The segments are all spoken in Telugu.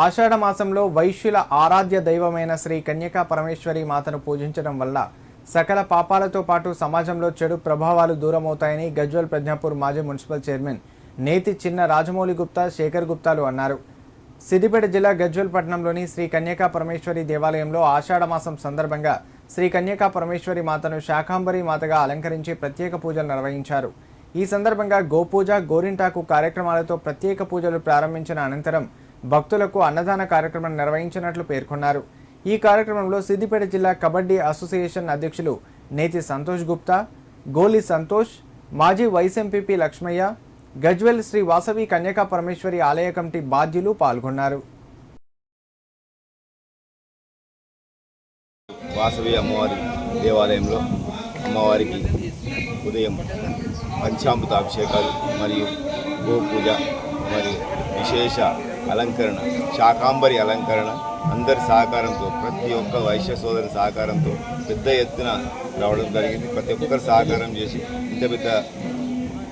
ఆషాఢ మాసంలో వైశ్యుల ఆరాధ్య దైవమైన శ్రీ కన్యకా పరమేశ్వరి మాతను పూజించడం వల్ల సకల పాపాలతో పాటు సమాజంలో చెడు ప్రభావాలు దూరమవుతాయని గజ్వల్ ప్రజ్ఞాపూర్ మాజీ మున్సిపల్ చైర్మన్ నేతి చిన్న రాజమౌళి గుప్తా శేఖర్ గుప్తాలు అన్నారు. సిద్దిపేట జిల్లా గజ్వల్ పట్టణంలోని శ్రీ కన్యకా పరమేశ్వరి దేవాలయంలో ఆషాఢ మాసం సందర్భంగా శ్రీ కన్యకా పరమేశ్వరి మాతను శాకాంబరి మాతగా అలంకరించి ప్రత్యేక పూజలు నిర్వహించారు. ఈ సందర్భంగా గోపూజ గోరింటాకు కార్యక్రమాలతో ప్రత్యేక పూజలు ప్రారంభించిన అనంతరం భక్తులకు అన్నదాన కార్యక్రమం నిర్వహించినట్లు పేర్కొన్నారు. ఈ కార్యక్రమంలో సిద్దిపేట జిల్లా కబడ్డీ అసోసియేషన్ అధ్యక్షులు నేతి సంతోష్ గుప్తా గోలి సంతోష్ మాజీ వైస్ ఎంపీపీ లక్ష్మయ్య గజ్వెల్ శ్రీ వాసవి కన్యకా పరమేశ్వరి ఆలయ కమిటీ బాధ్యులు పాల్గొన్నారు. వాసవి అమ్మవారి దేవాలయంలో అమ్మవారికి ఉదయం పంచామృత అభిషేకాలు మరియు గోపూజ మరియు విశేష అలంకరణ శాకాంబరి అలంకరణ అందరి సహకారంతో ప్రతి ఒక్క వైశ్య సోదరి సహకారంతో పెద్ద ఎత్తున రావడం జరిగింది. ప్రతి ఒక్కరు సహకారం చేసి ఇంత పెద్ద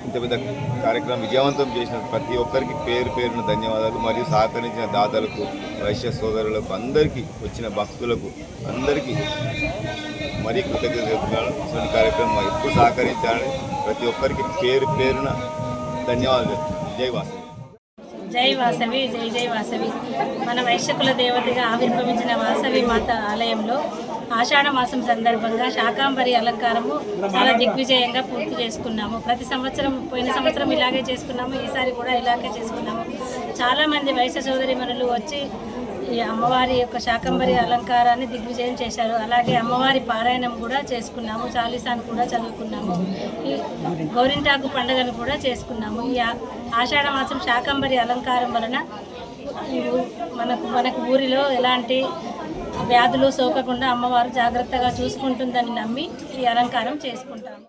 ఇంత పెద్ద కార్యక్రమం విజయవంతం చేసిన ప్రతి ఒక్కరికి పేరు పేరున ధన్యవాదాలు. మరియు సహకరించిన దాతలకు వైశ్య సోదరులకు అందరికీ వచ్చిన భక్తులకు అందరికీ మరీ కృతజ్ఞత చెప్తున్నాను ఇటువంటి కార్యక్రమం ఎప్పుడు సహకరించాలని ప్రతి ఒక్కరికి పేరు పేరున ధన్యవాదాలు. జై వాసు జై వాసవి జై జై వాసవి. మన వైశ్యకుల దేవతగా ఆవిర్భవించిన వాసవి మాత ఆలయంలో ఆషాఢ మాసం సందర్భంగా శాకాంబరి అలంకారము చాలా దిగ్విజయంగా పూర్తి చేసుకున్నాము. ప్రతి సంవత్సరం పోయిన సంవత్సరం ఇలాగే చేసుకున్నాము ఈసారి కూడా ఇలాగే చేసుకున్నాము. చాలామంది వైశ్య సోదరి మనులు వచ్చి ఈ అమ్మవారి యొక్క శాకంబరి అలంకారాన్ని దిగ్విజయం చేశారు. అలాగే అమ్మవారి పారాయణం కూడా చేసుకున్నాము. చాలీసాను కూడా చదువుకున్నాము. ఈ గౌరింటాకు పండుగను కూడా చేసుకున్నాము. ఈ ఆషాఢ మాసం శాకంబరి అలంకారం వలన ఈ మనకు మనకు ఊరిలో ఎలాంటి వ్యాధులు సోకకుండా అమ్మవారు జాగ్రత్తగా చూసుకుంటుందని నమ్మి ఈ అలంకారం చేసుకుంటాము.